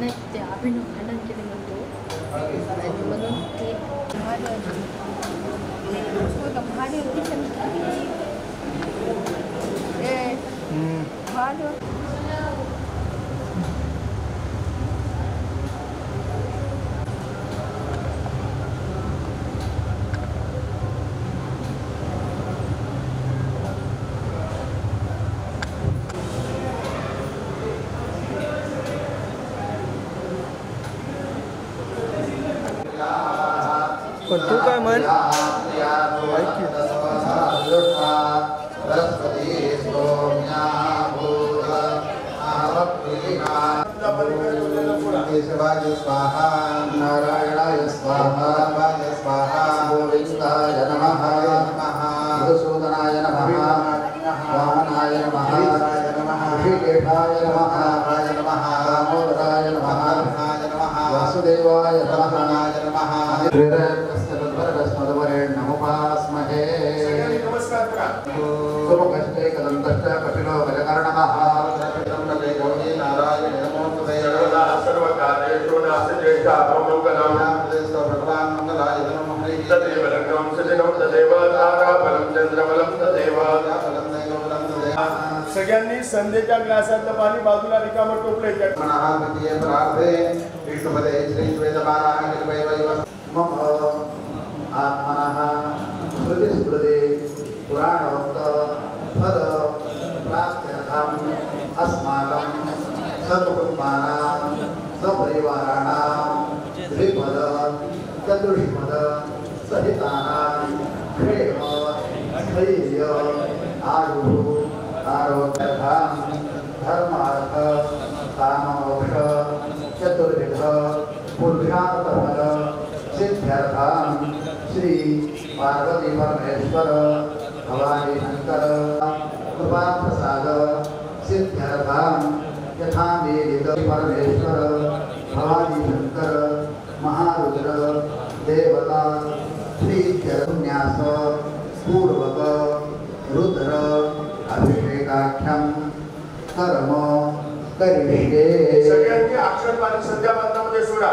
Nächte haben noch einen Kilometer. Eine Minute. Mm. नमः त्रिरत्नस्य तद्वरदस्मदवरेण्यमुपास्महे नमस्कार करा सुमुखश्चे कदन्तश्च कपिलो गजकर्णः नारायण नमोस्तुते सर्व कार्येषु नास्ति मंगलम भगवान मंगलाय नमः हरिः तदेव लग्नं सजनं तदेव ताराबलं चंद्रबलं तदेव सगळ्यांनी संध्येच्या ग्लासातलं पाणी बाजूला रिकामं टोपलं याच्यात मनः द्वितीये प्रार्थे विष्णुपदे श्रीश्वेतपारायण మమ ఆత్మన స్మృతి స్మృతి పురాణోక్త పద ప్రాస్థిరథం అస్మాకం సర్వకుటుంబానాం సపరివారాణాం ద్విపద చతుష్పద సహితానాం క్షేమ స్థైర్య ఆయుః ఆరోగ్యర్థం ధర్మార్థ కామోక్ష చతుర్విధ పురుషార్థఫల सिद्ध्यर्थं श्री पार्वती परमेश्वर भवानी शंकर कृपा प्रसाद सिद्ध्यर्थं यथा वेदित परमेश्वर भवानी शंकर महारुद्र देवता श्री चरन्यास पूर्वक रुद्र अभिषेकाख्यम कर्म करिष्ये। सगळ्यांनी अक्षर पाणी संध्या पात्रामध्ये सोडा.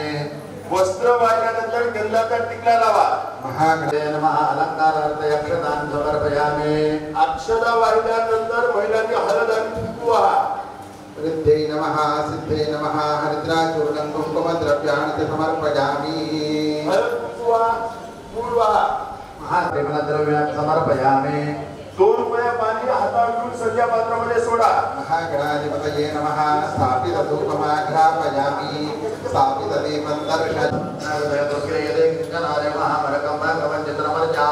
वस्त्र वाहिल्यानंतर गंधाचा टिकला लावा. महागणपतये नमः. अलङ्कारार्थे अक्षतां समर्पयामि. अक्षता वाहिल्यानंतर महिलांनी हळद आणि कुंकू वृद्धे नमः सिद्धे नमः. हरिद्राचूर्णं कुङ्कुमद्रव्याणि च समर्पयामि फूल समर्पयामि दोन रुपया पाणी घेऊन संध्या पात्रामध्ये सोडा. महागणाधिपतये नमः. स्थापितधूपमाघ्रापयामि.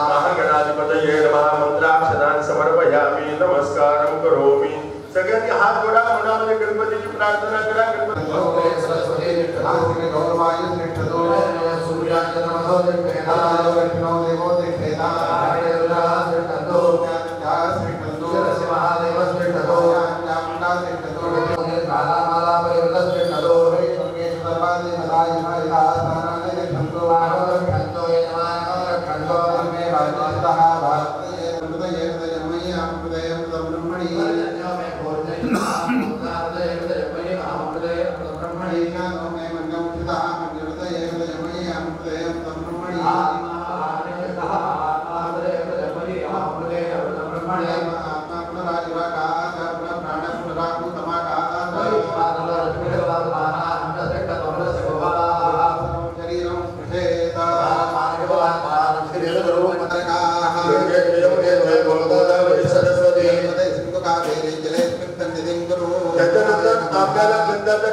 महागणाधिपतये नमः मंत्राक्षरान् समर्पयामि नमस्कारं करोमि सगळ्यांनी हात जोडा प्रार्थना करा गणपती त्याच्यानंतर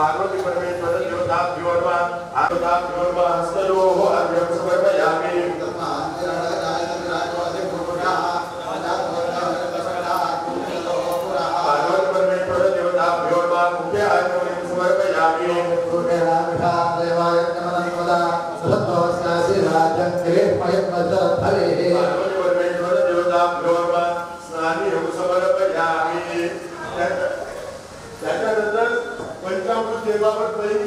पार्वती परमेश्वर देवता हस्तलोह अर्घ्यं समर्पयामि।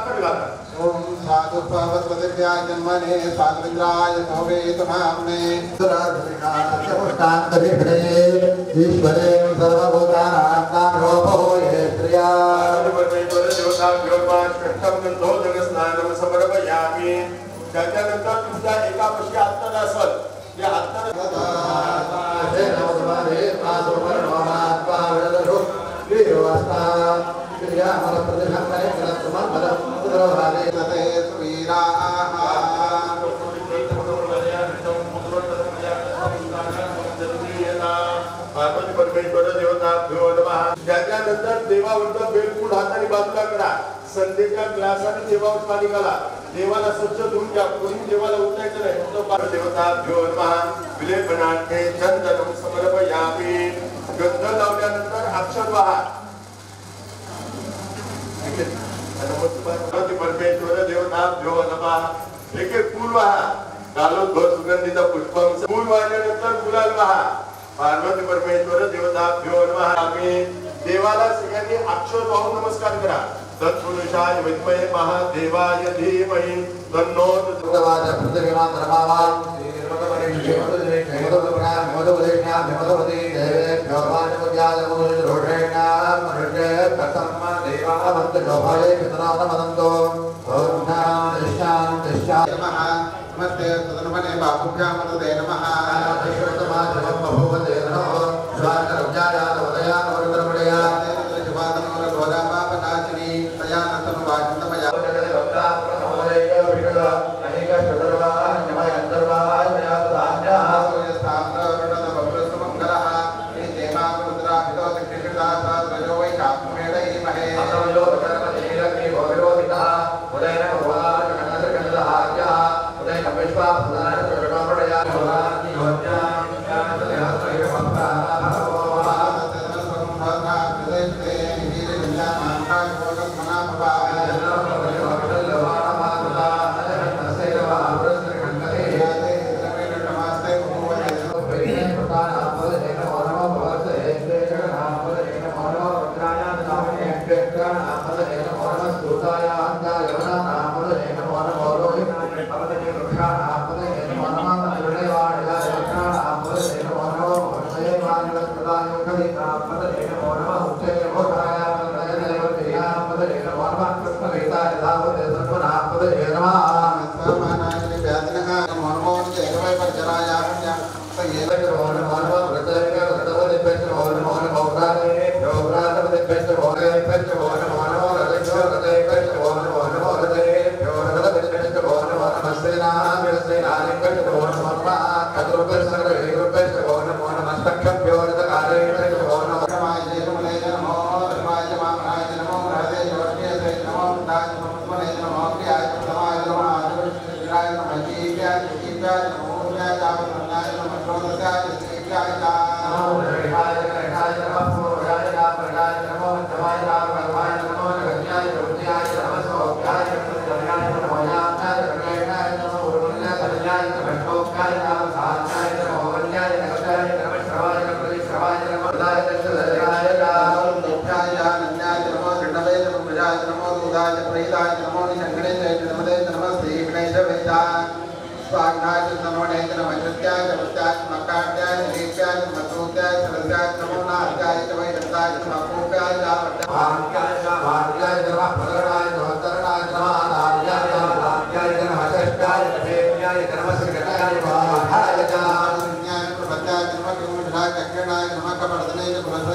एक घाला ओम साधु पार्वतीभ्याय जन्मने स्वातंत्र्याय भवेतु नाम्ने ईश्वरे सर्वभूतानां कारो ये श्रिया पार्वती परमेश्वर देवता भिवडवा षष्ठम गंधो जग स्नान समर्पयामि त्याच्यानंतर तुमच्या एकापशी आत्तर असल ते आत्तर त्याच्यानंतर हाताने बाजूला करा. संध्येच्या ग्लासाने देवावर पाणी घाला. देवाला स्वच्छ धुवून घ्या. कोणी देवाला उठायचं नाही. फक्त पार्वती देवता भिवडवा विलेपनाथे चंदनम समर्पयामी. गंध लावल्यानंतर अक्षर पहा पार्वती परमेश्वर देवता भिवडवा एक एक फूल वाहा कालो ध्वज सुगंधित पुष्पम फूल वाहिल्यानंतर गुलाल वाहा पार्वती परमेश्वर देवता भिवडवा आम्ही देवाला सगळ्यांनी अक्षर वाहून नमस्कार करा तत्पुरुषाय विद्महे महादेवाय धीमहि तन्नो नमस्ते तदनुमने बाहुभ्यामृते नमः าลงทะเลอาพัฒนา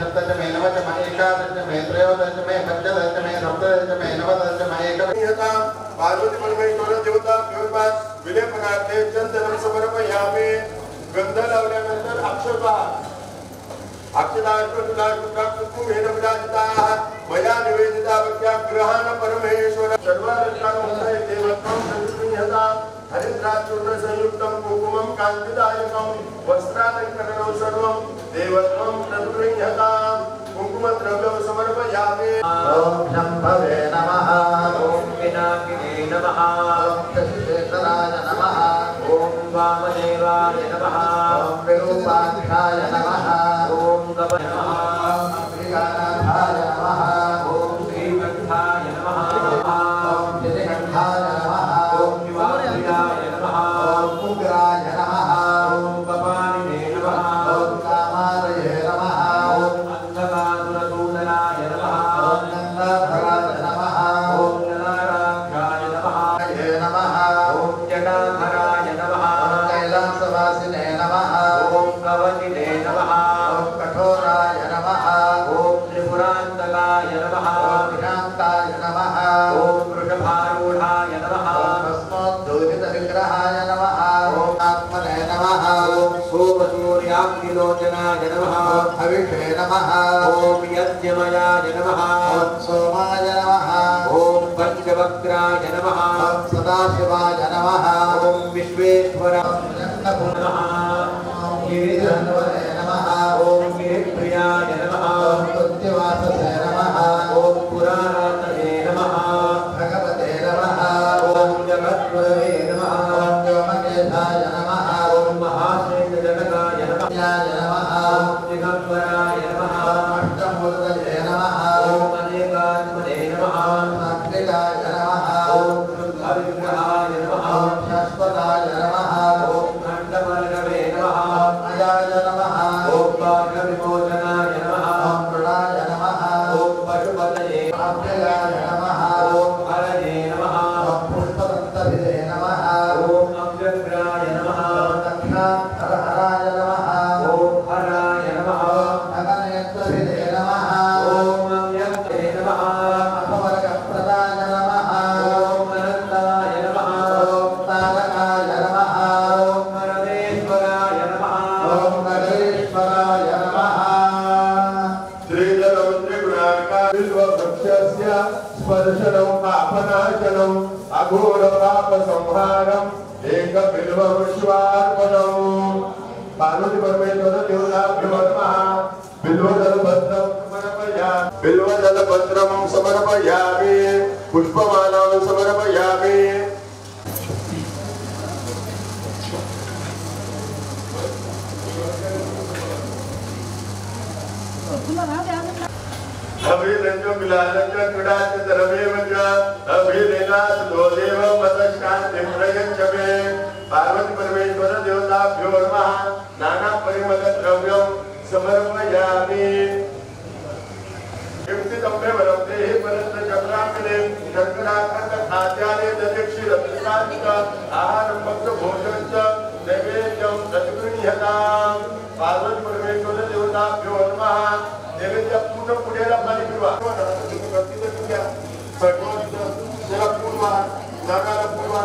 सप्तचमे नवचमे एकादशमे त्रयोदशमे पञ्चदशमे सप्तदशमे नवदशमे एकता पार्वती परमेश्वर देवता स्वरूपात विले प्रकारचे चंदन समर्पयामे गंध लावल्यानंतर अक्षता अक्षता अक्षता अक्षता कुंकुम हे नवराजिता मया निवेदिता भक्त्या ग्रहण परमेश्वर सर्वाधिकार होता है देवत्वम संयुक्ता हरिद्राचूर्ण संयुक्तम कुकुमम कांतिदायकम वस्त्रालंकरणम सर्वम देवत्वं प्रगृह्यतां कुङ्कुमद्रव्यं समर्पयामि। ॐ शम्भवे नमः। ॐ पिनाकिने नमः। ॐ चतुर्शेखराय नमः। ॐ वामदेवाय नमः। ॐ विरूपाक्षाय नमः ॐ गव नमः 감사합니다. అఘోర పాప సంహారం ఏక బిల్వ విశ్వార్పణం పార్వతి పరమేశ్వర దేవుడాభ్యవర్మ బిల్వదల భద్రం సమర్పయా బిల్వదల భద్రం సమర్పయామి పుష్పమాలం సమర్పయామి अभिरञ्जो मिलानञ्च क्रीडाच तरमेव च अभिनेनाथ दोदेव मतशान्तिं प्रयच्छ मे पार्वती परमेश्वर देवताभ्यो नमः। नाना परिमल द्रव्यं समर्पयामि। किंचिदम्बे वरन्ते हि परत्र चक्राग्रे शर्कराकृत खाद्यानि दधिक्षिरत्रिकान्तिक आहारं भक्तभोजनं च नैवेद्यं सत्कृण्यताम् पार्वती परमेश्वर देवताभ्यो नमः। नैवेद्य पूर्ण पुढेला खाली फिरवा प्रतिदिन घ्या सगळं त्याला पूर्वा नागाला पूर्वा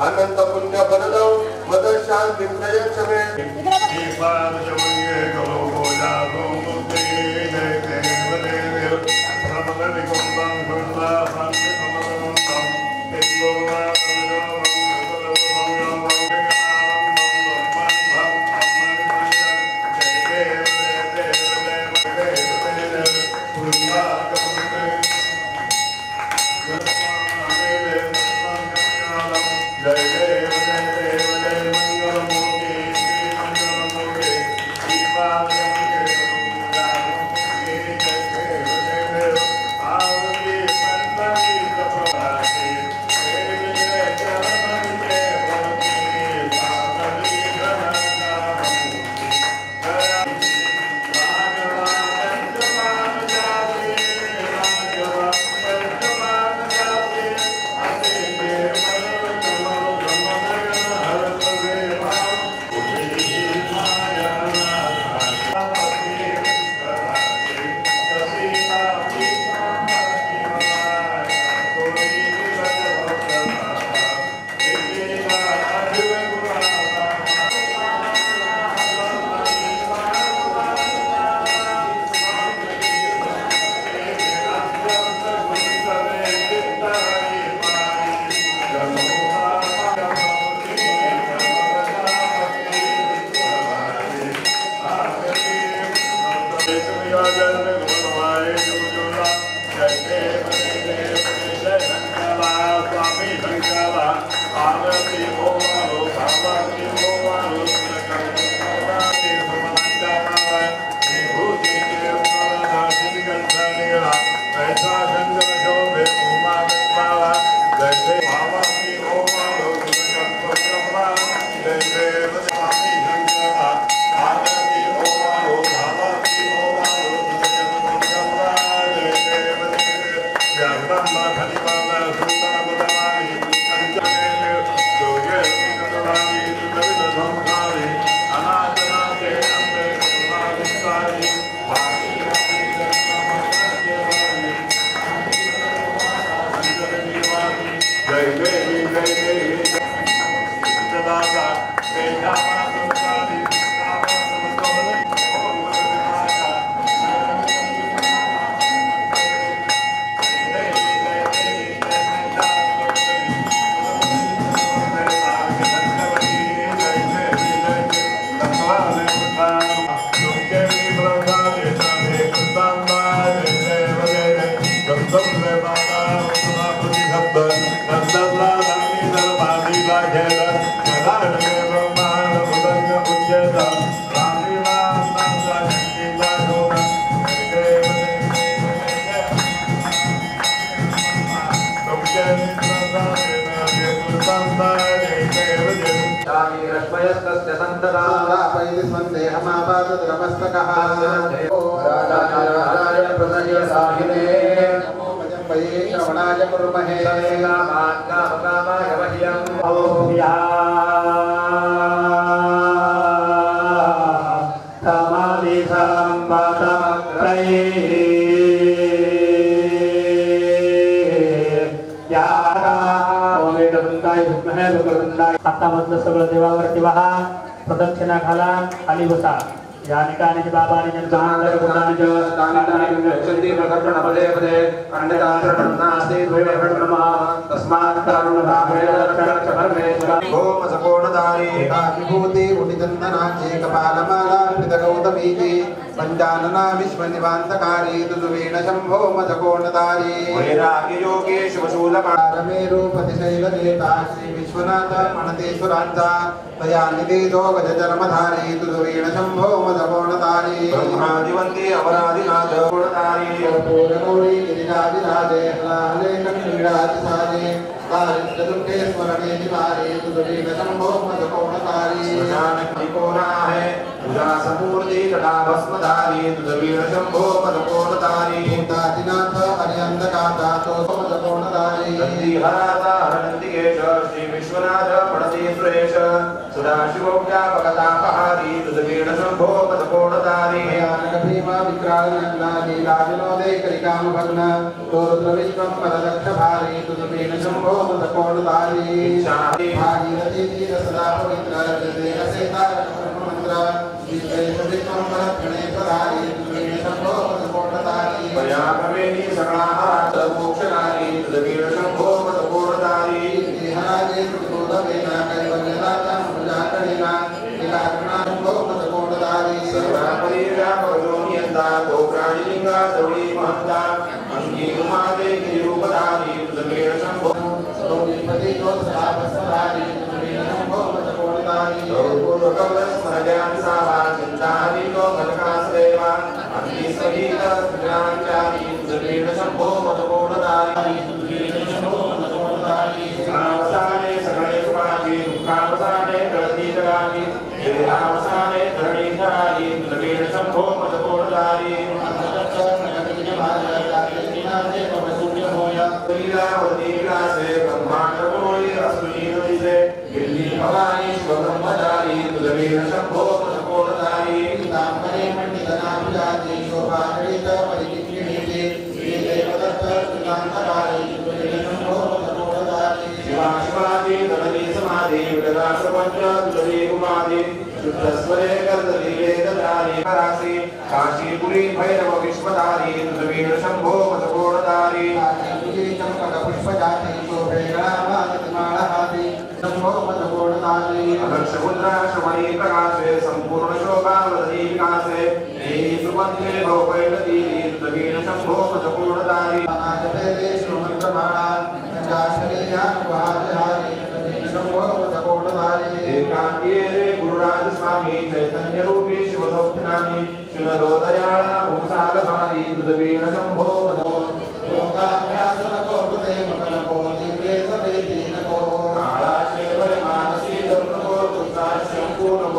अनंत पुण्य फलदौ मद शांती प्रयच्छ मे जय 마루 사마키 모마루 사마키 모마루. रश्मयस्तस्य सन्तता सारापैति स्मन्देहमापादद्रमस्तकः राजाय प्रसन्न साहिने नमो भजं वये श्रवणाय कुर्महे कामाय मह्यम् ॐ या आता मधलं सगळं देवावरती वहा प्रदक्षिणा घाला खाली बसा या ठिकाणी जे बाबाने ज्यांचं मंदिर बनवलं, ओम सकोणधारी विभूति उनिचन्दना एकपालमाला कृतगौतमीति पञ्चानना विश्वनिवान्तकारी तुजुवेण शम्भो मजकोणधारी वैराग्य योगेश वशूलपा रमे रूपतिशैलदेता श्री विश्वनाथ मणतेश्वरांचा तया निवेदो गजचर्मधारी तुझवीण शंभो मदकोणतारी ब्रह्मादिवन्ते अमरादिनाथ गुणधारी पूर्णगौरी गिरिजादिराजे हलाहले कण्डीराजिसारे दारिद्र्यदुःखे स्मरणे निवारे तुझवीण शंभो मदकोणतारी कोना है तुझा समूर्ती तथा भस्मधारी तुझ वीर शंभो पदकोणधारी भूतादिनाथ हरिअंधकाता तो मदकोणतारी हराता हरनंदिकेश श्री विश्वनाथ सुरेश शंभो पदकोणधारी भयानक भीमा विक्राळनंदा लीलाविनोदे कलिकामभग्न तो रुद्रविश्वं परदक्ष भारी तुझमेन शंभो मदकोणतारी शाही भागीरथी तीर सदा पवित्र जतेन सेता मंत्र विश्वेश विश्वं परत्णे प्रधारी పంచాంతరీకుమారి శుద్ధస్వరే కర్తీయేదారి రాశి కాశీపురి భైరవ విశ్వదారి రుద్రవీణ శంభో మధుకోణదారి పుష్పజాతీయోషముద్రాశమణీ श्रवणी प्रकाशे संपूर्ण शोभावधी विकासे देही सुबंधे भवपैलती तुझे शंभो मदकोणधारी एकांतिये रे गुरुराज स्वामी चैतन्य रूपी शिवसौख्यानी शिवदोदयाळा भूसागधारी तुझवीण शंभो मदो काळाशेवरे मानसी दर्पको तुझा शंभू नको जातीया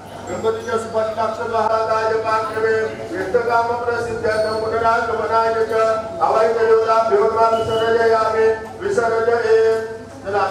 गणपतीच्या सुपारीला अक्षरभागाय पाठवे यष्टकाम प्रसिद्ध्याचं पुनरागमनाय च अवैध देवता विसर्जयामे विसर्जये चला